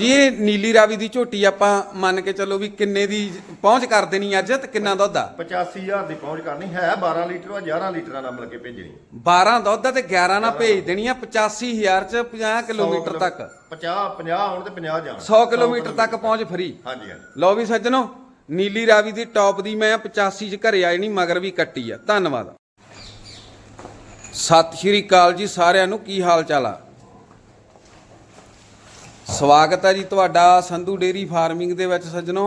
ਜੀ ਇਹ ਨੀਲੀ ਰਾਵੀ ਦੀ ਝੋਟੀ ਆਪਾਂ ਮੰਨ ਕੇ ਚੱਲੋ ਵੀ ਕਿੰਨੇ ਦੀ ਪਹੁੰਚ ਕਰ ਦੇਣੀ ਅੱਜ ਤੇ ਕਿੰਨਾ ਦੁੱਧ ਆ? 85000 ਦੀ ਪਹੁੰਚ ਕਰਨੀ ਹੈ 12 ਲੀਟਰ ਵਾ 11 ਲੀਟਰਾਂ ਨਾਲ ਮਿਲ ਕੇ ਭੇਜਣੀ 12 ਦੁੱਧ ਆ ਤੇ 11 ਨਾਲ ਭੇਜ ਦੇਣੀ ਆ 85000 ਚ 50 ਕਿਲੋਮੀਟਰ ਤੱਕ। 50 50 ਆਉਣ ਤੇ 50 ਜਾਣ। 100 ਕਿਲੋਮੀਟਰ ਤੱਕ ਪਹੁੰਚ ਫਰੀ। ਹਾਂਜੀ ਹਾਂਜੀ। ਲਓ ਵੀ ਸੱਜਣੋ ਨੀਲੀ ਰਾਵੀ ਦੀ ਟੌਪ ਦੀ ਮੈਂ 85 ਚ ਘਰੇ ਆਈ ਨਹੀਂ ਮਗਰ ਵੀ ਕੱਟੀ ਆ। ਧੰਨਵਾਦ। ਸਤਿ ਸ਼੍ਰੀ ਅਕਾਲ ਜੀ ਸਾਰਿਆਂ ਨੂੰ ਕੀ ਹਾਲ ਚਾਲ ਆ? ਸਵਾਗਤ ਹੈ ਜੀ ਤੁਹਾਡਾ ਸੰਧੂ ਡੇਰੀ ਫਾਰਮਿੰਗ ਦੇ ਵਿੱਚ ਸੱਜਣੋ।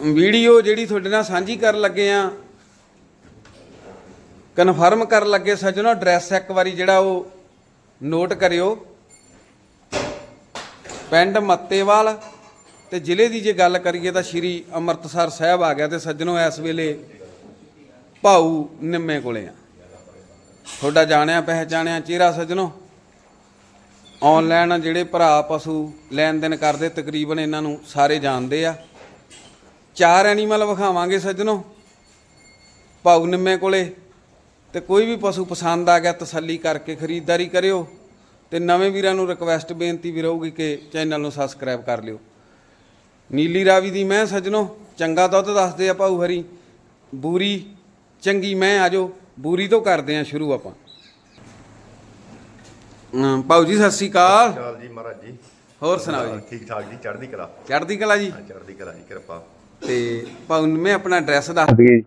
ਵੀਡੀਓ ਜਿਹੜੀ ਤੁਹਾਡੇ ਨਾਲ ਸਾਂਝੀ ਕਰਨ ਲੱਗੇ ਆ ਕਨਫਰਮ ਕਰਨ ਲੱਗੇ ਸੱਜਣੋ ਐਡਰੈਸ ਇੱਕ ਵਾਰੀ ਜਿਹੜਾ ਉਹ ਨੋਟ ਕਰਿਓ। ਪਿੰਡ ਮੱਤੇਵਾਲ ਤੇ ਜ਼ਿਲ੍ਹੇ ਦੀ ਜੇ ਗੱਲ ਕਰੀਏ ਤਾਂ ਸ਼੍ਰੀ ਅੰਮ੍ਰਿਤਸਰ ਸਾਹਿਬ ਆ ਗਿਆ ਤੇ ਸੱਜਣੋ ਇਸ ਵੇਲੇ ਭਾਊ ਨਿੰਮੇ ਕੋਲੇ ਆ। ਤੁਹਾਡਾ ਜਾਣਿਆ, ਪਹਿਚਾਣਿਆ, ਚਿਹਰਾ ਸੱਜਣੋ। ਆਨਲਾਈਨ ਜਿਹੜੇ ਭਰਾ ਪਸ਼ੂ ਲੈਣ ਦੇਣ ਕਰਦੇ ਤਕਰੀਬਨ ਇਹਨਾਂ ਨੂੰ ਸਾਰੇ ਜਾਣਦੇ ਆ। ਚਾਰ ਐਨੀਮਲ ਵਿਖਾਵਾਂਗੇ ਸੱਜਣੋ। ਭਾਊ ਨਿੰਮੇ ਕੋਲੇ ਤੇ ਕੋਈ ਵੀ ਪਸ਼ੂ ਪਸੰਦ ਆ ਗਿਆ ਤਸੱਲੀ ਕਰਕੇ ਖਰੀਦਦਾਰੀ ਕਰਿਓ ਤੇ ਨਵੇਂ ਵੀਰਾਂ ਨੂੰ ਰਿਕਵੈਸਟ ਬੇਨਤੀ ਵੀ ਰਹੂਗੀ ਕਿ ਚੈਨਲ ਨੂੰ ਸਬਸਕ੍ਰਾਈਬ ਕਰ ਲਿਓ। ਨੀਲੀ ਰਾਵੀ ਦੀ ਮੈਂ ਸੱਜਣੋ, ਚੰਗਾ ਦੁੱਧ ਦੱਸਦੇ ਆ ਭਾਊ ਹਰੀ। ਬੂਰੀ, ਚੰਗੀ ਮੈਂ ਆਜੋ ਬੂਰੀ ਤੋਂ ਕਰਦੇ ਆ ਸ਼ੁਰੂ ਆਪਾਂ। ਅਮ ਭਾਊ ਜੀ ਸਤਿ ਸ਼੍ਰੀ ਅਕਾਲ। ਚਾਲ ਜੀ ਮਹਾਰਾਜ ਜੀ। ਹੋਰ ਸੁਣਾਓ ਜੀ। ਠੀਕ ਠਾਕ ਜੀ ਚੜ੍ਹਦੀ ਕਲਾ। ਚੜ੍ਹਦੀ ਕਲਾ ਜੀ? ਹਾਂ ਚੜ੍ਹਦੀ ਕਲਾ ਜੀ ਕਿਰਪਾ। ਤੇ ਭਾਊ ਮੈਂ ਆਪਣਾ ਐਡਰੈਸ ਦੱਸ ਜੀ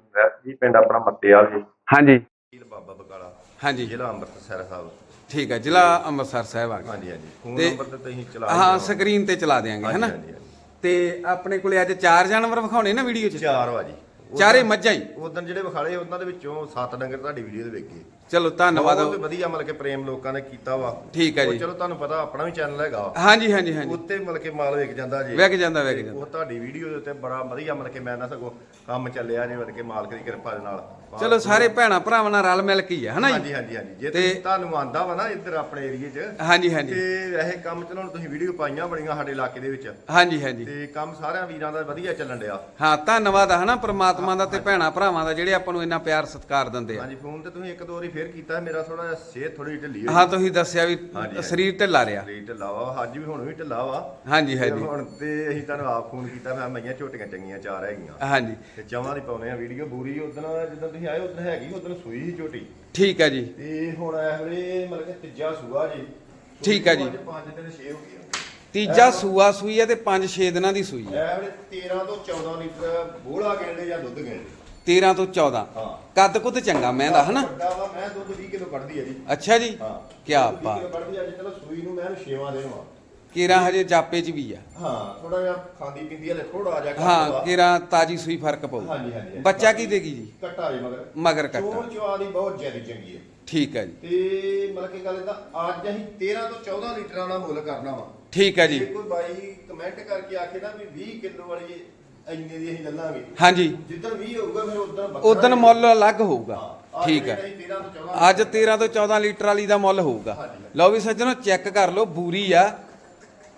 ਜੀ ਪਿੰਡ ਆਪਣਾ ਮੱਤੇਵਾਲ ਜੀ। ਹਾਂਜੀ। ਤਹਿਸੀਲ ਬਾਬਾ ਬਕਾਲਾ। ਹਾਂਜੀ। ਜ਼ਿਲ੍ਹਾ ਅੰਮ੍ਰਿਤਸਰ ਸਾਹਿਬ। ਠੀਕ ਹੈ ਜ਼ਿਲ੍ਹਾ ਅੰਮ੍ਰਿਤਸਰ ਸਾਹਿਬ ਆ ਗਿਆ ਹਾਂਜੀ ਹਾਂਜੀ। ਫੋਨ ਤੇ- ਨੰਬਰ ਤੇ ਤੁਸੀਂ ਚਲਾ ਹਾਂ ਸਕਰੀਨ ਤੇ ਚਲਾ ਦੇਾਂਗੇ ਹਾਂਜੀ, ਹੈਨਾ? ਹਾਂਜੀ, ਹਾਂਜੀ। ਤੇ ਆਪਣੇ ਕੋਲੇ ਅੱਜ ਚਾਰ ਜਾਨਵਰ ਵਿਖਾਉਣੇ ਨਾ ਵੀਡੀਓ 'ਚ? ਚਾਰ ਵਾ ਜੀ। ਚਾਰੇ ਮੱਝਾਂ ਹੀ? ਉਦੋਂ ਜਿਹੜੇ ਵਿਖਾਲੇ ਉਹਨਾਂ ਦੇ ਵਿੱਚੋਂ ਸੱਤ ਡੰਗਰ ਤੁਹਾਡੀ ਵੀਡੀਓ ਦੇ ਵੇਖ ਗਏ। ਚਲੋ ਧੰਨਵਾਦ। ਬਹੁਤ ਵਧੀਆ ਮਤਲਬ ਕਿ ਪ੍ਰੇਮ ਲੋਕਾਂ ਨੇ ਕੀਤਾ ਵਾ। ਠੀਕ ਹੈ ਉਹ ਜੀ। ਚਲੋ ਤੁਹਾਨੂੰ ਪਤਾ ਆਪਣਾ ਵੀ ਚੈਨਲ ਹੈਗਾ ਹਾਂਜੀ ਹਾਂਜੀ ਹਾਂਜੀ। ਉੱਤੇ ਮਤਲਬ ਕਿ ਮਾਲ ਵਿਕ ਜਾਂਦਾ ਜੀ। ਵਿਕ ਜਾਂਦਾ ਵਿਕ ਜਾਂਦਾ। ਉਹ ਤੁਹਾਡੀ ਵੀਡੀਓ ਦੇ ਉੱਤੇ ਬੜਾ ਵਧੀਆ ਮਤਲਬ ਕਿ ਮੈਂ ਨਾ ਸਗੋਂ ਕੰਮ ਚੱਲਿਆ ਜੀ ਮਤਲਬ ਕਿ ਮਾਲਕ ਦੀ ਕਿਰਪਾ ਦੇ ਨਾਲ। ਚਲੋ ਸਾਰੇ ਭੈਣਾ ਭਰਾਵਾਂ ਨਾਲ ਰਲ ਮਿਲ ਕੇ ਹੀ ਹੈ ਹਨਾ ਜੀ? ਹਾਂਜੀ ਹਾਂਜੀ ਹਾਂਜੀ। ਜੇ ਤੁਸੀਂ ਤੁਹਾਨੂੰ ਆਂਦਾ ਵਾ ਨਾ ਇੱਧਰ ਆਪਣੇ ਏਰੀਏ 'ਚ ਹਾਂਜੀ ਹਾਂਜੀ। ਤੇ ਵੈਸੇ ਕੰਮ ਚਲਾਉਣ ਤੁਸੀਂ ਵੀਡੀਓ ਪਾਈਆਂ ਬੜੀਆਂ ਸਾਡੇ ਇਲਾਕੇ ਦੇ ਵਿੱਚ। ਹਾਂਜੀ ਹਾਂਜੀ। ਤੇ ਕੰਮ ਸਾਰਿਆਂ ਵੀਰਾਂ ਦਾ ਵਧੀਆ ਚੱਲਣ ਡਿਆ। ਹਾਂ ਧੰਨਵਾਦ ਹਨਾ ਪ੍ਰਮਾਤਮਾ ਦਾ ਤੇ ਭੈਣਾ ਭਰਾਵਾਂ ਦਾ ਜਿਹੜੇ ਆਪਾਂ ਨੂੰ ਇੰਨਾ ਪਿਆਰ ਸਤਿਕਾਰ ਦਿੰਦੇ ਆ। ਹਾਂਜੀ ਫੋਨ ਤੇ ਤੁਸੀਂ ਇੱਕ ਦੋ ਵਾਰੀ ਫੇਰ ਕੀਤਾ ਮੇਰਾ ਥੋੜਾ ਜਿਹਾ ਸਿਹਤ ਥੋੜੀ ਢਿੱਲੀ ਹੋਈ। ਹਾਂ ਤੁਸੀਂ ਦੱਸਿਆ ਵੀ ਹਾਂਜੀ, ਹਾਂਜੀ। ਸਰੀਰ ਢਿੱਲਾ ਰਿਹਾ। ਸਰੀਰ ਢਿੱਲਾ ਵਾ ਅੱਜ ਵੀ ਹੁਣ ਵੀ ਢਿੱਲਾ ਵਾ। ਹਾਂਜੀ ਤੇ ਹਾਂਜੀ। ਹੁਣ ਤੇ ਅਸੀਂ ਤੁਹਾਨੂੰ ਆਪ ਫੋਨ ਕੀਤਾ ਮੈਂ ਮਈਆਂ ਝੋਟੀਆਂ ਚੰਗੀਆਂ ਚਾਰ ਹੈਗੀਆਂ। ਹਾਂਜੀ। ਤੇ ਚਵਾਂ ਦੀ ਪਾਉਨੇ ਆ ਵੀਡੀਓ ਬੂਰੀ ਉਦੋਂ ਜਦੋਂ ਤੁਸੀਂ ਆਏ ਉਦੋਂ ਹੈਗੀ ਉਦੋਂ ਸੂਈ ਸੀ ਝੋਟੀ। ਠੀਕ ਹੈ ਜੀ। ਤੇ ਹੁਣ ਇਸ ਵੇਲੇ ਮਤਲਬ ਕਿ ਤੀਜਾ ਸੂਆ ਜੀ। ਠੀਕ ਆ ਜੀ। 5 ਦਿਨ 6 ਹੋ ਗਏ ਤੀਜਾ ਸੂਆ ਸੂਈ ਹੈ ਤੇ 5-6 ਦਿਨਾਂ ਦੀ ਸੂਈ ਹੈ ਇਹ ਵੇਲੇ 13 ਤੋਂ 14 ਲੀਟਰ ਬੋਲਾ ਕਹਿੰਦੇ ਜਾਂ ਦੁੱਧ ਕਹਿੰਦੇ 13 ਤੋਂ 14 ਹਾਂ। ਕੱਦ ਕੁੱਦ ਚੰਗਾ ਮੈਂ ਦਾ ਹਨਾ? ਵੱਡਾ ਵਾ ਮੈਂ ਦੁੱਧ 20 ਕਿਲੋ ਕੱਢਦੀ ਆ ਜੀ। ਅੱਛਾ ਜੀ? ਹਾਂ। ਕੀ ਬਾਤ ਕਿਲੋ ਕੱਢਦੀ ਆ ਜੀ ਚਲੋ ਸੂਈ ਨੂੰ ਮੈਂ ਛੇਵਾਂ ਦਿਨ ਵਾ ਕੀਰਾ ਹਜੇ ਜਾਪੇ 'ਚ ਵੀ ਆ। ਹਾਂ ਥੋੜਾ ਜਿਹਾ ਖਾਂਦੀ ਪੀਂਦੀ ਹਲੇ ਥੋੜਾ ਜਿਹਾ ਹਾਂ। ਕੀਰਾ ਤਾਜੀ ਸੂਈ ਫ਼ਰਕ ਪਊ। ਹਾਂਜੀ ਹਾਂਜੀ ਬੱਚਾ ਕੀ ਦੇਗੀ ਜੀ? ਕੱਟਾ ਜੀ ਮਗਰ। ਮਗਰ ਕੱਟਾ। ਚੋਣ ਚਵਾ ਦੀ ਬਹੁਤ ਜ਼ਿਆਦਾ ਚੰਗੀ ਹੈ ਠੀਕ ਹੈ ਜੀ। ਤੇ ਮਤਲਬ ਕਿ ਗੱਲ ਇਹਦਾ ਅੱਜ ਅਸੀਂ 13 ਤੋਂ 14 ਲੀਟਰਾਂ ਦਾ ਮੁੱਲ ਕਰਨਾ ਵਾ। ਠੀਕ ਹੈ ਜੀ। ਜੇ ਕੋਈ ਬਾਈ ਕਮੈਂਟ ਕਰਕੇ ਆਖੇ ਨਾ ਵੀ 20 ਕਿਲੋ ਵਾਲੀ ਇੰਨੇ ਦੀ ਅਸੀਂ ਲੱਲਾਂਗੇ ਹਾਂਜੀ। ਜਿੱਦਣ 20 ਹੋਊਗਾ ਫਿਰ ਉਦੋਂ ਉਦੋਂ ਮੁੱਲ ਅਲੱਗ ਹੋਊਗਾ। ਠੀਕ ਹੈ। ਅਸੀਂ 13 ਤੋਂ 14 ਅੱਜ 13 ਤੋਂ 14 ਲੀਟਰ ਵਾਲੀ ਦਾ ਮੁੱਲ ਹੋਊਗਾ। ਲਓ ਵੀ ਸੱਜਣੋ ਚੈੱਕ ਕਰ ਲਓ ਬੂਰੀ ਆ।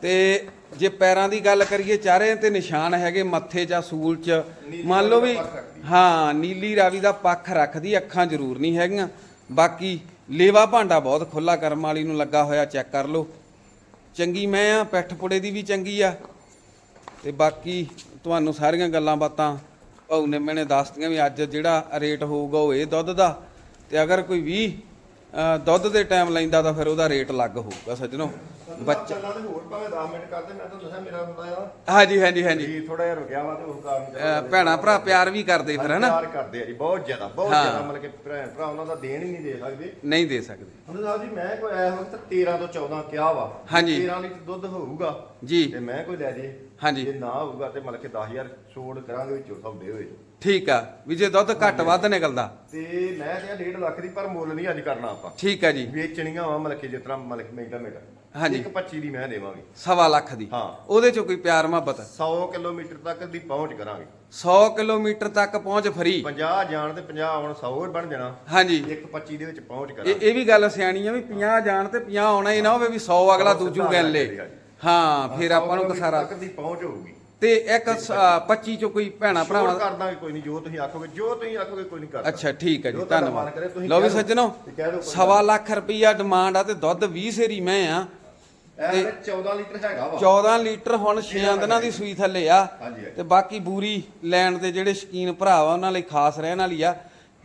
ਤੇ ਜੇ ਪੈਰਾਂ ਦੀ ਗੱਲ ਕਰੀਏ ਚਾਰੇ ਤੇ ਨਿਸ਼ਾਨ ਹੈਗੇ ਮੱਥੇ 'ਚ ਆ, ਸੂਲ 'ਚ। ਮੰਨ ਲਓ ਵੀ। ਹਾਂ ਨੀਲੀ ਰਾਵੀ ਦਾ ਪੱਖ ਰੱਖਦੀ ਅੱਖਾਂ ਜ਼ਰੂਰ ਨਹੀਂ ਹੈਗੀਆਂ। ਬਾਕੀ ਲੇਵਾ ਭਾਂਡਾ ਬਹੁਤ ਖੁੱਲਾ ਕਰਮ ਵਾਲੀ ਨੂੰ ਲੱਗਾ ਹੋਇਆ ਚੈੱਕ ਕਰ ਲਓ। ਚੰਗੀ ਮੈਂ ਆ ਪਿੱਠ ਪੁੜੇ ਦੀ ਵੀ ਚੰਗੀ ਆ। ਤੇ ਬਾਕੀ ਤੁਹਾਨੂੰ ਸਾਰੀਆਂ ਗੱਲਾਂ ਬਾਤਾਂ ਭਾਊ ਨੇ ਮੈਨੇ ਦੱਸਤੀਆਂ ਵੀ ਅੱਜ ਜਿਹੜਾ ਰੇਟ ਹੋਊਗਾ ਉਹ ਇਹ ਦੁੱਧ ਦਾ। ਤੇ ਅਗਰ ਕੋਈ 20 ਅ, ਦੁੱਧ ਦੇ ਟਾਈਮ ਲੈਂਦਾ ਤਾਂ ਫਿਰ ਉਹਦਾ ਰੇਟ ਅਲੱਗ ਹੋਊਗਾ ਸੱਜਣੋ। ਬੱਚਾ ਚੱਲਾਂ ਤੇ ਹੋਰ ਭਾਵੇਂ 10 ਮਿੰਟ ਕਰਦੇ ਮੈਂ ਤਾਂ ਦੱਸਿਆ ਮੇਰਾ ਹੁੰਦਾ ਆ ਹਾਂਜੀ ਹਾਂਜੀ ਹਾਂਜੀ। ਥੋੜਾ ਜਿਹਾ ਰੁਕਿਆ ਵਾ ਤੇ ਉਸ ਕਾਰਨ ਭੈਣਾਂ ਭਰਾ ਪਿਆਰ ਵੀ ਕਰਦੇ ਫਿਰ ਹਨਾ? ਪਿਆਰ ਕਰਦੇ ਆ ਜੀ ਬਹੁਤ ਜ਼ਿਆਦਾ ਬਹੁਤ। ਜ਼ਿਆਦਾ ਮਤਲਬ ਕਿ ਭੈਣ ਭਰਾ ਉਹਨਾਂ ਦਾ ਦੇਣ ਹੀ ਨਹੀਂ ਦੇ ਸਕਦੇ। ਨਹੀਂ ਦੇ ਸਕਦੇ। ਹੁਣ ਸਾਹਿਬ ਜੀ ਮੈਂ ਕੋਈ ਆਇਆ ਵਕਤ 13 ਤੋਂ 14 ਕਿਹਾ ਵਾ। ਹਾਂਜੀ। 13 ਲੀਟਰ ਦੁੱਧ ਹੋਊਗਾ। ਜੀ। ਤੇ ਮੈਂ ਕੋਈ ਲੈ ਜੇ। ਹਾਂਜੀ। ਜੇ ਨਾ ਹੋਊਗਾ ਤੇ ਮਤਲਬ ਕਿ 10000 ਛੋੜ ਕਰਾਂਗੇ ਵਿੱਚੋਂ ਸੌਦੇ ਹੋਏ। ਠੀਕ ਆ ਵੀ ਜੇ ਦੁੱਧ ਘੱਟ ਵੱਧ ਨਿਕਲਦਾ। ਤੇ ਮੈਂ ਤੇ 1.5 ਲੱਖ ਦੀ ਪਰ ਮੁੱਲ ਨਹੀਂ ਅੱਜ ਕਰਨਾ ਆਪਾਂ। ਠੀਕ ਆ ਜੀ। ਵੇਚਣੀਆਂ ਵਾ ਮਤਲਬ ਕਿ ਜਿਸ ਤਰ੍ਹਾਂ ਮਤਲਬ ਕਿ ਮੇਟਾ ਹਾਂਜੀ। ਇੱਕ 25 ਦੀ ਮੈਂ ਦੇਵਾਂਗੇ। ਸਵਾ ਲੱਖ ਦੀ। ਹਾਂ। ਉਹਦੇ ਚੋਂ ਕੋਈ ਪਿਆਰ ਮੁਹੱਬਤ? 100 ਕਿਲੋਮੀਟਰ ਤੱਕ ਦੀ ਪਹੁੰਚ ਕਰਾਂਗੇ। 100 ਕਿਲੋਮੀਟਰ ਤੱਕ ਪਹੁੰਚ ਫਰੀ। 50 ਜਾਣ ਤੇ 50 ਆਉਣ 100 ਹੀ ਬਣ ਜਾਣਾ। ਹਾਂਜੀ। ਇੱਕ 25 ਦੇ ਵਿੱਚ ਪਹੁੰਚ ਇਹ ਕਰਾਂਗੇ। ਇਹ ਵੀ ਗੱਲ ਸਿਆਣੀ ਆ ਵੀ 50 ਜਾਣ ਤੇ 50 ਆਉਣਾ ਹੀ ਨਾ ਹੋਵੇ ਵੀ 100 ਅਗਲਾ ਦੂਜੂ ਗਿਣ ਲੇ। ਹਾਂ ਫਿਰ ਆਪਾਂ ਨੂੰ ਕਸਾਰਾ ਤੱਕ ਦੀ ਪਹੁੰਚ ਹੋਊਗੀ। ਤੇ ਇੱਕ ਸ- ਅ, 25 ਚੋਂ ਕੋਈ ਭੈਣਾ ਭਰਾਵਾਂ ਕਰ ਦਾਂਗੇ ਕੋਈ ਨਹੀਂ ਜੋ ਤੁਸੀਂ ਆਖੋਗੇ ਜੋ ਤੁਸੀਂ ਆਖੋਗੇ ਕੋਈ ਨਹੀਂ ਕਰਦਾ। ਅੱਛਾ ਠੀਕ ਹੈ ਜੀ ਜੋ ਤੁਹਾਡਾ ਮਨ ਕਰੇ ਧੰਨਵਾਦ ਤੁਸੀਂ ਲਓ ਵੀ ਕਹਿ ਦਿਓ। ਸੱਜਣੋ ਤੇ ਕਹਿ ਦਿਓ ਕੋਈ ਸਵਾ ਲੱਖ ਰੁਪਈਆ ਡਿਮਾਂਡ ਆ ਤੇ ਦੁੱਧ 20 ਸੇਰੀ ਮੈਂ ਆ। ਇਹ 14 ਲੀਟਰ ਹੈਗਾ ਵਾ। 14 ਲੀਟਰ ਹੁਣ 6 ਦਿਨਾਂ ਦੀ ਸੂਈ ਥੱਲੇ ਆ ਹਾਂਜੀ, ਹਾਂਜੀ। ਤੇ ਬਾਕੀ ਬੂਰੀ ਲੈਣ ਦੇ ਜਿਹੜੇ ਸ਼ਕੀਨ ਭਰਾ ਵਾ ਉਹਨਾਂ ਲਈ ਖਾਸ ਰਹਿਣ ਵਾਲੀ ਆ।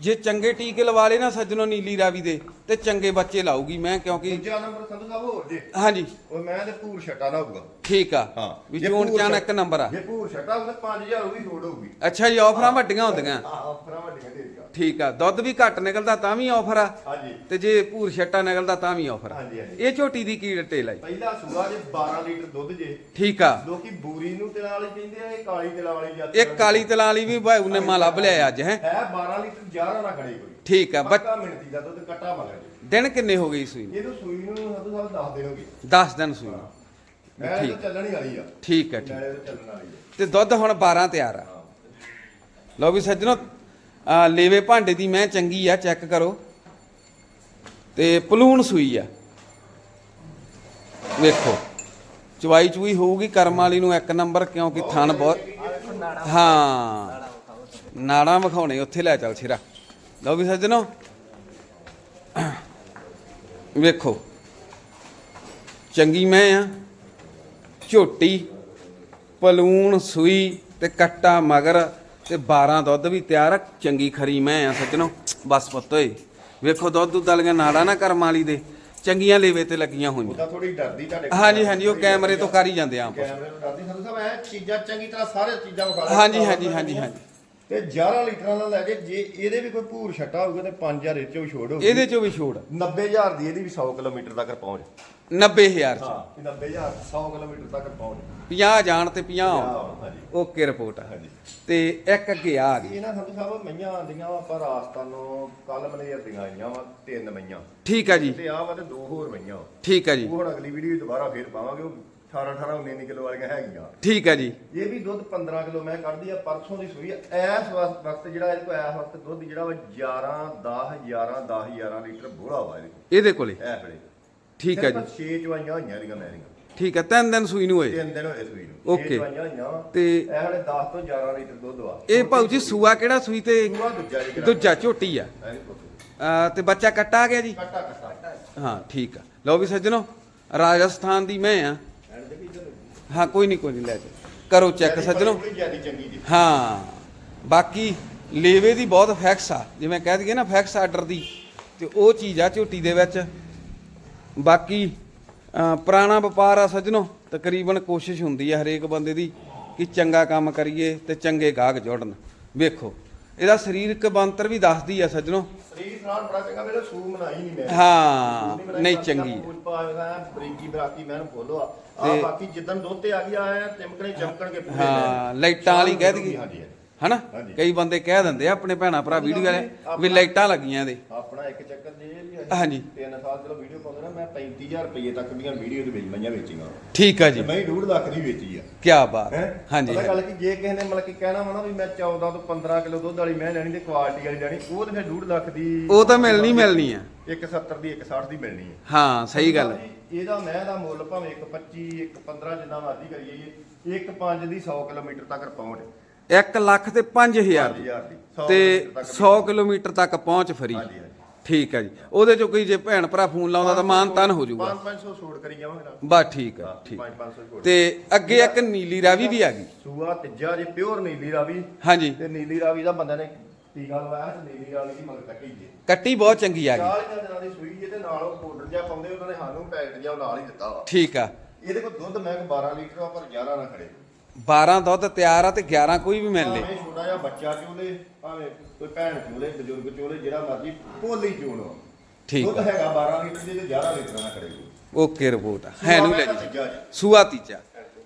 ਜੇ ਚੰਗੇ ਟੀਕੇ ਲਵਾ ਲੇ ਨਾ ਸੱਜਣੋ ਨੀਲੀ ਰਾਵੀ ਦੇ ਤੇ ਚੰਗੇ ਬੱਚੇ ਲਾਊਗੀ ਮੈਂ ਕਿਉਂਕਿ ਦੂਜਾ ਨੰਬਰ ਸੰਧੂ ਸਾਹਿਬ ਹੋਰ ਜੇ। ਹਾਂਜੀ। ਉਹ ਮੈਂ ਤੇ ਪੂਰ ਛਟਾ ਨਾ ਹੋਊਗਾ ਠੀਕ ਆ। ਹਾਂ। ਵੀ ਜੇ ਚੋਣ ਭੂਰ ਚਾਨ ਛੱਟ- ਇੱਕ ਨੰਬਰ ਆ। ਜੇ ਛਟਾ ਹੋਊਗਾ 5000 ਉਹ ਵੀ ਛੋੜ ਹੋਊਗੀ। ਅੱਛਾ ਜੀ ਆਫਰਾਂ ਵੱਡੀਆਂ ਹੁੰਦੀਆਂ। ਆ ਆਫਰਾਂ ਵੱਡੀਆਂ ਦੇ ਦਿੱਤਾ ਠੀਕ ਆ ਦੁੱਧ ਵੀ ਘੱਟ ਨਿਕਲਦਾ ਤਾਂ ਵੀ ਆਫਰ ਆ। ਹਾਂਜੀ। ਤੇ ਜੇ ਭੂਰ ਛੱਟਾ ਨਿਕਲਦਾ ਤਾਂ ਵੀ ਆਫਰ ਆ। ਹਾਂਜੀ, ਹਾਂਜੀ। ਇਹ ਝੋਟੀ ਦੀ ਕੀ ਡਿਟੇਲ ਆ ਜੀ? ਪਹਿਲਾ ਸੂਆ ਜੇ 12 ਲੀਟਰ ਦੁੱਧ ਜੇ। ਠੀਕ ਆ। ਲੋਕੀ ਬੂਰੀ ਨੂੰ ਤਿਲਾਂ ਵਾਲੀ ਕਹਿੰਦੇ ਆ ਇਹ ਕਾਲੀ ਤਿਲਾਂ ਵਾਲੀ ਜਾਂਦੀ ਇਹ ਕਾਲੀ ਤਲਾਂ ਵਾਲੀ ਵੀ ਭਾਈ ਨੇ ਮਾ ਲੱਭ ਲਿਆ ਅੱਜ ਹੈ। ਹੈ 12 ਲੀਟਰ ਜਾਰਾ ਨਾ ਖੜੇ ਕੋਈ। ਠੀਕ ਆ ਬੱਚ- ਪੱਕਾ ਮਿੰਟੀ ਦਾ ਦੁੱਧ ਕੱਟਾ ਮਗਰ ਜੀ। ਦਿਨ ਕਿੰਨੇ ਹੋ ਗਈ ਸੂਈ ਨੂੰ? ਇਹਨੂੰ ਸੂਈ ਨੂੰ ਸੰਧੂ ਸਾਹਿਬ ਦੱਸ ਦੇਣਗੇ 10 ਦਿਨ ਸੂਈ ਨੂੰ। ਮੈਂ ਠੀਕ। ਤਾਂ ਚੱਲਣ ਹੀ ਵਾਲੀ ਆ। ਠੀਕ ਹੈ ਠੀਕ। ਨਾਲੇ ਤਾਂ ਚੱਲਣ ਵਾਲੀ ਆ। ਤੇ ਦੁੱਧ ਹੁਣ 12 ਤਿਆਰ ਆ। ਲਓ ਵੀ ਸੱਜਣੋ ਆ ਲੇਵੇ ਭਾਂਡੇ ਦੀ ਮੈਂ ਚੰਗੀ ਆ ਚੈੱਕ ਕਰੋ। ਤੇ ਪਲੂਣ ਸੂਈ ਆ। ਵੇਖੋ ਚਵਾਈ ਚੂਈ ਹੋਊਗੀ ਕਰਮ ਵਾਲੀ ਨੂੰ ਇੱਕ ਨੰਬਰ ਕਿਉਂਕਿ ਥਣ ਬਹੁਤ ਹਾਂ ਨਾੜਾਂ ਵਿਖਾਉਣੇ ਉੱਥੇ ਲੈ ਚੱਲ ਛਿਰਾ ਲਓ ਵੀ ਸੱਜਣੋ ਵੇਖੋ ਚੰਗੀ ਮੈਂ ਆ। ਝੋਟੀ ਪਲੂਣ ਸੂਈ ਤੇ ਕੱਟਾ ਮਗਰ ਤੇ 12 ਦੁੱਧ ਵੀ ਤਿਆਰ ਆ। ਚੰਗੀ ਖਰੀ ਮੈਂ ਆ ਸੱਜਣੋ। ਬਸ ਪੁੱਤ ਓਏ ਵੇਖੋ ਦੁੱਧ ਦੁੱਧ ਵਾਲੀਆਂ ਨਾੜਾਂ ਨਾ ਕਰਮ ਵਾਲੀ ਦੇ। ਚੰਗੀਆਂ ਲੇਵੇ ਤੇ ਲੱਗੀਆਂ ਹੋਈਆਂ। ਥੋੜੀ ਡਰਦੀ ਤੁਹਾਡੇ ਹਾਂਜੀ ਹਾਂਜੀ ਉਹ ਕੈਮਰੇ ਤੋਂ ਕਰ ਹੀ ਜਾਂਦੇ ਆ ਆਪਸ। ਕੈਮਰੇ ਤੋਂ ਡਰਦੀ। ਸੰਧੂ ਸਾਹਿਬ ਇਹ ਚੀਜ਼ਾਂ ਚੰਗੀ ਤਰ੍ਹਾਂ ਸਾਰੇ ਚੀਜ਼ਾਂ ਵਿਖਾ। ਹਾਂਜੀ, ਹਾਂਜੀ, ਹਾਂਜੀ, ਹਾਂਜੀ। ਤੇ 11 ਲੀਟਰਾਂ ਨਾਲ ਲੈ ਕੇ ਜੇ ਇਹਦੇ ਵੀ ਕੋਈ ਭੂਰ ਛੱਟਾ ਹੋਊਗਾ ਤੇ 5000 ਇਹ ਚੋਂ ਛੋੜ ਹੋਊਗੀ। ਇਹਦੇ ਚੋਂ ਵੀ ਛੋੜ। 90000 ਦੀ ਇਹਦੀ ਵੀ 100 ਕਿਲੋਮੀਟਰ ਤੱਕ ਪਹੁੰਚ। 90000 ਚ। ਹਾਂ 90000 100 ਕਿਲੋਮੀਟਰ ਤੱਕ ਪਹੁੰਚ। 50 ਜਾਣ ਤੇ 50 ਆਉਣ। ਹਾਂਜੀ। ਓਕੇ ਰਿਪੋਰਟ ਆ। ਹਾਂਜੀ। ਤੇ ਇੱਕ ਅੱਗੇ ਆ ਗਈ। ਇਹ ਨਾ ਸੰਧੂ ਸਾਹਿਬ ਮਈਆਂ ਆਂਦੀਆਂ ਵਾ ਪਰ ਰਾਜਸਥਾਨੋਂ ਕੱਲ ਮਨੇਰ ਦੀਆਂ ਆਈਆਂ ਵਾ ਤਿੰਨ ਮਈਆਂ। ਠੀਕ ਆ ਜੀ। ਤੇ ਆਹ ਵਾ ਤੇ ਦੋ ਹੋਰ ਮਈਆਂ। ਵਾ। ਠੀਕ ਆ ਜੀ। ਉਹ ਹੁਣ ਅਗਲੀ ਵੀਡੀਓ ਦੁਬਾਰਾ ਫੇਰ ਪਾਵਾਂਗੇ ਉਹ 18 18 19 ਕਿਲੋ ਵਾਲੀਆਂ ਹੈਗੀਆਂ। ਠੀਕ ਆ ਜੀ। ਇਹ ਵੀ ਦੁੱਧ 15 ਕਿਲੋ ਮੈਂ ਕੱਢਦੀ ਆ ਪਰਸੋਂ ਦੀ ਸੂਈ ਆ। ਐਸ ਵਕਤ ਵਕਤ ਜਿਹੜਾ ਇਹਦੇ ਕੋਲ ਐਸ ਵਕਤ ਦੁੱਧ ਜਿਹੜਾ ਵਾ 11 10 11 10 11 ਲੀਟਰ ਬੋਲਾ ਵਾ ਇਹਦੇ ਕੋਲ। ਇਹਦੇ ਕੋਲੇ? ਐ ਠੀਕ ਆ ਜੀ। 6 ਚਵਾਈਆਂ ਹੋਈਆਂ ਇਹਦੀਆਂ ਮੈਰੀਆਂ ਠੀਕ ਆ ਤਿੰਨ ਦਿਨ ਸੂਈ ਨੂੰ ਹੋਏ। ਤਿੰਨ ਦਿਨ ਹੋਏ ਸੂਈ ਨੂੰ। Okay. ਛੇ ਚਵਾਈਆਂ ਹੋਈਆਂ ਵਾ। ਤੇ ਇਹ ਹਲੇ 10 ਤੋਂ 11 ਲੀਟਰ ਦੁੱਧ ਵਾ। ਇਹ ਭਾਊ ਜੀ ਸੂਆ ਕਿਹੜਾ ਸੂਈ ਤੇ? ਸੂਆ ਦੂਜਾ ਝੋਟੀ ਆ। ਤੇ ਬੱਚਾ ਕੱਟਾ ਆ ਗਿਆ ਜੀ? ਕੱਟਾ ਕੱਟਾ। ਹਾਂ ਠੀਕ ਆ। ਲਓ ਵੀ ਸੱਜਣੋ ਰਾਜਸਥਾਨ ਦੀ ਮੈਂ ਆ। ਹਾਂ ਕੋਈ ਨਹੀਂ ਕੋਈ ਨਹੀਂ ਲੈ ਜਾ ਕਰੋ ਚੈੱਕ ਸੱਜਣੋ। ਬੜੀ ਜਿਆਦੀ ਚੰਗੀ ਜੀ ਹਾਂ ਬਾਕੀ ਲੇਵੇ ਦੀ ਬਹੁਤ ਫੈਕਸ ਆ। ਜਿਵੇਂ ਕਹਿ ਦਈਏ ਨਾ ਫੈਕਸ ਆਰਡਰ ਦੀ ਤੇ ਉਹ ਚੀਜ਼ ਆ ਝੋਟੀ ਦੇ ਵਿੱਚ। ਬਾਕੀ ਪੁਰਾਣਾ ਵਪਾਰ ਆ ਸੱਜਣੋ ਤਕਰੀਬਨ ਕੋਸ਼ਿਸ਼ ਹੁੰਦੀ ਆ ਹਰੇਕ ਬੰਦੇ ਦੀ ਕਿ ਚੰਗਾ ਕੰਮ ਕਰੀਏ ਤੇ ਚੰਗੇ ਗਾਹਕ ਜੁੜਨ। ਵੇਖੋ ਇਹਦਾ ਸਰੀਰਕ ਬੰਤਰ ਵੀ ਦੱਸਦੀ ਆ ਸੱਜਣੋ ਸਰੀਰ ਨਾਲ ਬੜਾ ਚੰਗਾ ਮੇਰੇ ਸੂ ਮਨਾਈ ਨਹੀਂ ਮੈਂ ਹਾਂ, ਨਹੀਂ ਚੰਗੀ ਹੈ। ਬਰੀਕੀ ਬਰਾਕੀ ਆ ਬਾਕੀ ਜਿੱਦਣ ਦੁੱਧ ਤੇ ਆ ਗਿਆ ਆ ਚਮਕਣੇ ਚਮਕਣਗੇ ਪੂਰੇ ਹਾਂ। ਲਾਈਟਾਂ ਵਾਲੀ ਕਹਿ ਹਾਂਜੀ, ਦਈਏ ਹਨਾ। ਕਈ ਬੰਦੇ ਕਹਿ ਦਿੰਦੇ ਆ ਆਪਣੇ ਭੈਣਾ ਭਰਾ ਵੀਡੀਓ ਵਾਲੇ ਵੀ ਲਾਈਟਾਂ ਲੱਗੀਆਂ ਇਹਦੇ ਆਪਣਾ ਇੱਕ ਚੱਕਰ ਜੇ ਵੀ ਹਾਂਜੀ। ਤਿੰਨ ਸਾਲ ਚਲੋ ਵੀਡੀਓ ਪਾਉਂਦੇ ਨਾ ਮੈਂ 35000 ਰੁਪਏ ਤੱਕ ਦੀਆਂ ਵੀਡੀਓ ਦੇ ਵਿੱਚ ਮਈਆਂ ਵੇਚੀਆਂ। ਠੀਕ ਆ ਜੀ। ਤੇ ਮੈਂ 2.5 ਲੱਖ ਦੀ ਵੇਚੀ ਆ। ਕੀ ਬਾਤ। ਹੈ? ਹਾਂਜੀ। ਪਤਾ ਗੱਲ ਕਿ ਜੇ ਕਿਸੇ ਨੇ ਮਤਲਬ ਕਿ ਕਹਿਣਾ ਵਾ ਨਾ ਵੀ ਮੈਂ 14 ਤੋਂ 15 ਕਿਲੋ ਦੁੱਧ ਵਾਲੀ ਮੈਂ ਲੈਣੀ ਤੇ ਕੁਆਲਿਟੀ ਵਾਲੀ ਲੈਣੀ ਉਹ ਤੇ ਫਿਰ 2.5 ਲੱਖ ਦੀ ਉਹ ਤਾਂ ਮਿਲਣੀ ਮਿਲਣੀ ਆ। ਇੱਕ 70 ਦੀ ਇੱਕ 60 ਦੀ ਮਿਲਣੀ ਹੈ ਹਾਂ ਸਹੀ ਗੱਲ ਹੈ ਇਹਦਾ ਮੈਂ ਦਾ ਮੁੱਲ ਭਾਵੇਂ ਇੱਕ 25 ਇੱਕ 15 ਜਿੰਨਾ ਮਰਜ਼ੀ ਕਰੀਏ ਇੱਕ 5 ਦੀ 100 ਕਿਲੋਮੀਟਰ ਤੱਕ ਪਹੁੰਚ। 1 ਲੱਖ ਤੇ 5000 ਦੀ। 5000 ਦੀ 100 ਤੇ ਕਿਲੋਮੀਟਰ ਤੱਕ 100 ਕਿਲੋਮੀਟਰ ਤੱਕ ਪਹੁੰਚ ਫਰੀ। ਹਾਂਜੀ, ਹਾਂਜੀ। ਠੀਕ ਹੈ ਜੀ। ਉਹਦੇ ਚੋਂ ਕੋਈ ਜੇ ਭੈਣ ਭਰਾ ਫੋਨ ਲਾਉਂਦਾ ਤਾਂ ਮਾਨ ਤਾਨ ਹੋ ਜਾਊਗਾ। 5-500 ਛੋੜ ਕਰੀ ਜਾਵਾਂਗੇ ਨਾਲ। ਬਸ ਠੀਕ ਹੈ ਠੀਕ। 5-500 ਛੋੜ ਤੇ ਅੱਗੇ ਇੱਕ ਨੀਲੀ ਰਾਵੀ ਵੀ ਆ ਗਈ। ਸੂਆ ਤੀਜਾ ਜੇ ਪਿਓਰ ਨੀਲੀ ਰਾਵੀ। ਹਾਂਜੀ। ਤੇ ਨੀਲੀ ਰਾਵੀ ਦਾ ਬੰਦੇ ਨੇ ਟੀਕਾ ਲਵਾਇਆ ਤੇ ਨੀਲੀ ਰਾਵੀ ਦੀ ਮਗਰ ਕੱਟੀ ਜੇ ਕੱਟੀ ਬਹੁਤ ਚੰਗੀ ਆ ਗਈ। 40 ਦਿਨਾਂ ਦੀ ਸੂਈ ਜੇ ਤੇ ਨਾਲ ਉਹ ਪਾਊਡਰ ਜਿਹਾ ਪਾਉਂਦੇ ਉਹਨਾਂ ਨੇ ਸਾਨੂੰ ਪੈਕਟ ਜਿਹਾ ਉਹ ਨਾਲ ਹੀ ਦਿੱਤਾ ਵਾ। ਠੀਕ ਆ। ਇਹਦੇ ਕੋਲ ਦੁੱਧ ਮੈਂ 12 ਲੀਟਰ ਆ ਪਰ 11 ਨਾ ਖੜੇ। 12 ਦੁੱਧ ਤਿਆਰ ਆ ਤੇ 11 ਕੋਈ ਵੀ ਮਿਲ ਲੇ। ਭਾਵੇਂ ਛੋਟਾ ਜਿਹਾ ਬੱਚਾ ਚੋਲੇ ਭਾਵੇਂ ਕੋਈ ਭੈਣ ਚੋਲੇ ਬਜ਼ੁਰਗ ਚੋਲੇ ਜਿਹੜਾ ਮਰਜ਼ੀ ਭੋਲੀ ਚੋਣੋ ਠੀਕ ਦੁੱਧ ਹੈਗਾ 12 ਲੀਟਰ ਦੇ ਤੇ 11 ਲੀਟਰ ਨਾਲ ਖੜੇ ਓਕੇ ਰਿਪੋਰਟ ਆ। ਹੈ ਨੂੰ ਲੈ ਜੀ। ਸੂਆ ਤੀਜਾ।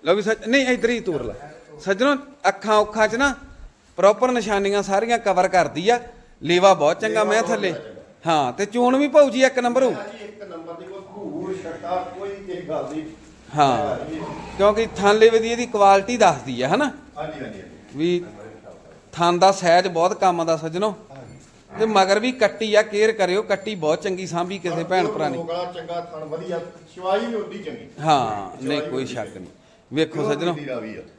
ਲਓ ਵੀ ਸੱਜ ਨਹੀਂ ਇਧਰ ਹੀ ਤੋਰ ਲੈ। ਸੱਜਣੋ ਅੱਖਾਂ ਉੱਖਾਂ 'ਚ ਨਾ ਪ੍ਰੋਪਰ ਨਿਸ਼ਾਨੀਆਂ ਸਾਰੀਆਂ ਕਵਰ ਕਰਦੀ ਆ। ਲੇਵਾ ਬਹੁਤ ਚੰਗਾ ਮੈਂ ਥੱਲੇ। ਹਾਂ ਤੇ ਚੋਣ ਵੀ ਭਾਊ ਜੀ ਇੱਕ ਨੰਬਰ ਜੀ ਇੱਕ ਨੰਬਰ ਦੀ ਕੋਈ ਭੂਰ ਛੱਟਾ ਕੋਈ ਕਿਸੇ ਗੱਲ ਦੀ ਹਾਂ। ਕਿਉਂਕਿ ਥਣ ਲੇਵੇ ਦੀ ਇਹਦੀ ਕੁਆਲਿਟੀ ਦੱਸਦੀ ਆ ਹਨਾ? ਹਾਂਜੀ ਹਾਂਜੀ ਵੀ ਥਣ ਦਾ ਸਾਈਜ਼ ਬਹੁਤ ਕੰਮ ਦਾ ਸੱਜਣੋ। ਤੇ ਮਗਰ ਵੀ ਕੱਟੀ ਆ ਕੇਅਰ ਕਰਿਓ ਕੱਟੀ ਬਹੁਤ ਚੰਗੀ ਸਾਂਭੀ ਕਿਸੇ ਭੈਣ ਭਰਾ ਨੇ। ਗਲਾ ਚੰਗਾ ਥਣ ਵਧੀਆ ਸ਼ਵਾਈ ਵੀ ਉੱਡੀ ਚੰਗੀ। ਹਾਂ ਨਹੀਂ ਕੋਈ ਸ਼ੱਕ ਨਹੀਂ। ਵੇਖੋ ਸੱਜਣੋ।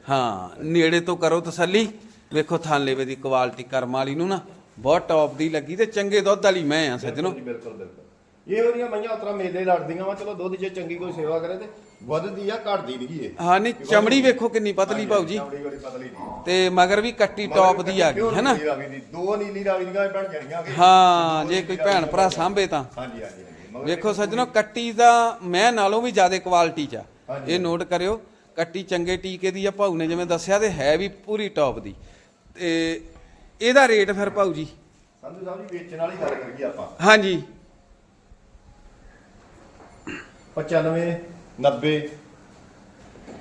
ਹਾਂ ਨੇੜੇ ਤੋਂ ਕਰੋ ਤਸੱਲੀ। ਵੇਖੋ ਥਣ ਲੇਵੇ ਦੀ ਕੁਆਲਿਟੀ ਕਰਮ ਵਾਲੀ ਨੂੰ ਨਾ ਬਹੁਤ ਟੌਪ ਦੀ ਲੱਗੀ ਤੇ ਚੰਗੇ ਦੁੱਧ ਵਾਲੀ ਮੈਂ ਆ ਸੱਜਣੋ। ਬਿਲਕੁਲ ਬਿਲਕੁਲ। ਇਹੋ ਜਿਹੀਆਂ ਮਈਆਂ ਉਤਰਾ ਮੇਲੇ ਲੜਦੀਆਂ ਵਾ ਚਲੋ ਦੁੱਧ ਜੇ ਚੰਗੀ ਕੋਈ ਸੇਵਾ ਕਰੇ ਤੇ ਵੱਧਦੀ ਆ ਘਟਦੀ ਨਹੀਂ ਇਹ। ਹਾਂ ਨਹੀਂ ਚਮੜੀ ਵੇਖੋ ਕਿੰਨੀ ਪਤਲੀ ਭਾਊ ਜੀ। ਚਮੜੀ ਬੜੀ ਪਤਲੀ ਦੀ ਤੇ ਮਗਰ ਵੀ ਕੱਟੀ ਟੌਪ ਦੀ ਆ ਗਈ ਹੈਨਾ? ਦੀ ਨੀਲੀ ਰਾਵੀ ਦੀਆਂ ਬਣ ਜਾਣੀਆਂ ਹਾਂ ਜੇ ਕੋਈ ਭੈਣ ਭਰਾ ਸਾਂਭੇ ਤਾਂ। ਹਾਂਜੀ ਹਾਂਜੀ ਵੇਖੋ ਸੱਜਣੋ ਕੱਟੀ ਦਾ ਮੈਂ ਨਾਲੋਂ ਵੀ ਜ਼ਿਆਦਾ ਕੁਆਲਿਟੀ ਚ ਆ। ਇਹ ਨੋਟ ਕਰਿਓ ਕੱਟੀ ਚੰਗੇ ਟੀਕੇ ਦੀ ਆ ਭਾਊ ਨੇ ਜਿਵੇਂ ਦੱਸਿਆ ਤੇ ਹੈ ਵੀ ਪੂਰੀ ਟੌਪ ਦੀ। ਤੇ ਇਹਦਾ ਰੇਟ ਫਿਰ ਭਾਊ ਜੀ? ਸੰਧੂ ਸਾਹਿਬ ਜੀ ਵੇਚਣ ਵਾਲੀ ਗੱਲ ਕਰੀਏ ਆਪਾਂ। ਹਾਂਜੀ। 95 90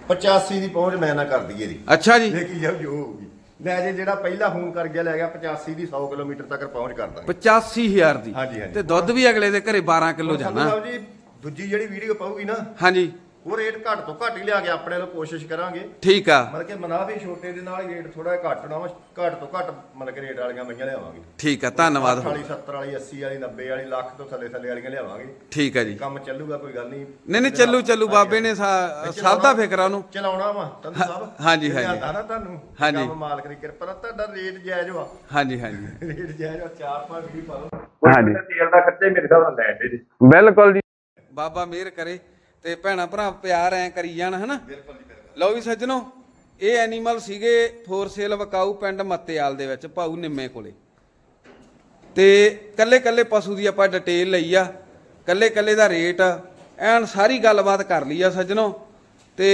85 ਦੀ ਪਹੁੰਚ ਮੈਂ ਨਾ ਕਰ ਦਈਏ ਦੀ ਅੱਛਾ ਜੀ। ਦੇਖੀ ਜਾਓ ਜੋ ਹੋਊਗੀ। ਲੈ ਜੇ ਜਿਹੜਾ ਪਹਿਲਾ ਫੋਨ ਕਰ ਗਿਆ ਲੈ ਗਿਆ 85 ਦੀ 100 ਕਿਲੋਮੀਟਰ ਤੱਕ ਪਹੁੰਚ ਕਰ ਦਾਂਗੇ। 85000 ਦੀ। ਹਾਂਜੀ, ਹਾਂਜੀ। ਤੇ ਦੁੱਧ ਵੀ ਅਗਲੇ ਦੇ ਘਰੇ 12 ਕਿਲੋ ਜਾਣਾ। ਸਾਹਿਬ ਜੀ ਦੂਜੀ ਜਿਹੜੀ ਵੀਡੀਓ ਪਾਉਗੀ ਨਾ ਹਾਂਜੀ। ਉਹ ਰੇਟ ਘੱਟ ਤੋਂ ਘੱਟ ਹੀ ਲਿਆ ਕੇ ਆਪਣੇ ਵੱਲੋਂ ਕੋਸ਼ਿਸ਼ ਕਰਾਂਗੇ। ਠੀਕ ਆ। ਮਤਲਬ ਕਿ ਮੁਨਾਫੇ ਛੋਟੇ ਦੇ ਨਾਲ ਹੀ ਰੇਟ ਥੋੜਾ ਘੱਟ ਹੋਣਾ ਵਾ ਘੱਟ ਤੋਂ ਘੱਟ ਮਤਲਬ ਕਿ ਰੇਟ ਵਾਲੀਆਂ ਮਈਆਂ ਲਿਆਵਾਂਗੇ। ਠੀਕ ਆ ਧੰਨਵਾਦ। 60 ਵਾਲੀ 70 ਵਾਲੀ 80 ਵਾਲੀ 90 ਵਾਲੀ ਲੱਖ ਤੋਂ ਥੱਲੇ ਥੱਲੇ ਵਾਲੀਆਂ ਲਿਆਵਾਂਗੇ। ਠੀਕ ਆ ਜੀ। ਕੰਮ ਚੱਲੂਗਾ ਕੋਈ ਗੱਲ ਨਹੀਂ। ਨਹੀਂ ਨਹੀਂ ਚੱਲੂ ਚੱਲੂ ਬਾਬੇ ਨੇ ਸਭ ਦਾ ਫਿਕਰ ਆ ਉਹਨੂੰ। ਚਲਾਉਣਾ ਵਾ ਸੰਧੂ ਸਾਹਿਬ। ਹਾਂਜੀ, ਹਾਂਜੀ। ਨਾ ਤੁਹਾਨੂੰ ਹਾਂਜੀ। ਕੰਮ ਮਾਲਕ ਦੀ ਕਿਰਪਾ ਨਾਲ ਤੁਹਾਡਾ ਰੇਟ ਜਾਇਜ਼ ਵਾ। ਹਾਂਜੀ ਹਾਂਜੀ। ਰੇਟ ਜਾਇਜ਼ ਆ ਚਾਰ ਪੰਜ ਵੀ ਪਾ ਲਓ। ਹਾਂਜੀ। ਤੇਲ ਦਾ ਖਰਚਾ ਹੀ ਮੇਰੇ ਹਿਸਾਬ ਨਾਲ ਲੈ ਦੇ ਜੀ। ਬਿਲਕੁਲ ਜੀ। ਬਾਬਾ ਮਿਹਰ ਕਰੇ। ਤੇ ਭੈਣਾ ਭਰਾ ਪਿਆਰ ਐ ਕਰੀ ਜਾਣ ਹਨਾ? ਬਿਲਕੁਲ ਜੀ ਬਿਲਕੁਲ। ਲਓ ਵੀ ਸੱਜਣੋ ਇਹ ਐਨੀਮਲ ਸੀਗੇ ਫੋਰ ਸੇਲ ਵਕਾਊ ਪਿੰਡ ਮੱਤੇਆਲ ਦੇ ਵਿੱਚ ਭਾਊ ਨਿੰਮੇ ਕੋਲੇ। ਤੇ ਕੱਲੇ ਕੱਲੇ ਪਸ਼ੂ ਦੀ ਆਪਾਂ ਡਿਟੇਲ ਲਈ ਆ ਕੱਲੇ ਕੱਲੇ ਦਾ ਰੇਟ ਐਨ ਸਾਰੀ ਗੱਲਬਾਤ ਕਰ ਲਈ ਆ ਸੱਜਣੋ। ਤੇ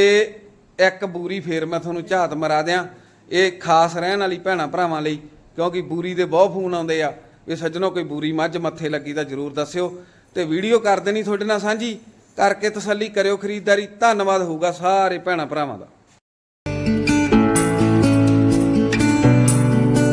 ਇੱਕ ਬੂਰੀ ਫੇਰ ਮੈਂ ਤੁਹਾਨੂੰ ਝਾਤ ਮਰਾ ਦਿਆਂ ਇਹ ਖਾਸ ਰਹਿਣ ਵਾਲੀ ਭੈਣਾ ਭਰਾਵਾਂ ਲਈ ਕਿਉਂਕਿ ਬੂਰੀ ਦੇ ਬਹੁਤ ਫੋਨ ਆਉਂਦੇ ਆ। ਵੀ ਸੱਜਣੋ ਕੋਈ ਬੂਰੀ ਮੱਝ ਮੱਥੇ ਲੱਗੀ ਤਾਂ ਜਰੂਰ ਦੱਸਿਓ। ਤੇ ਵੀਡੀਓ ਕਰ ਦੇਣੀ ਤੁਹਾਡੇ ਨਾਲ ਸਾਂਝੀ। ਕਰਕੇ ਤਸੱਲੀ ਕਰਿਓ ਖਰੀਦਦਾਰੀ ਧੰਨਵਾਦ ਹੋਊਗਾ ਸਾਰੇ ਭੈਣਾ ਭਰਾਵਾਂ ਦਾ।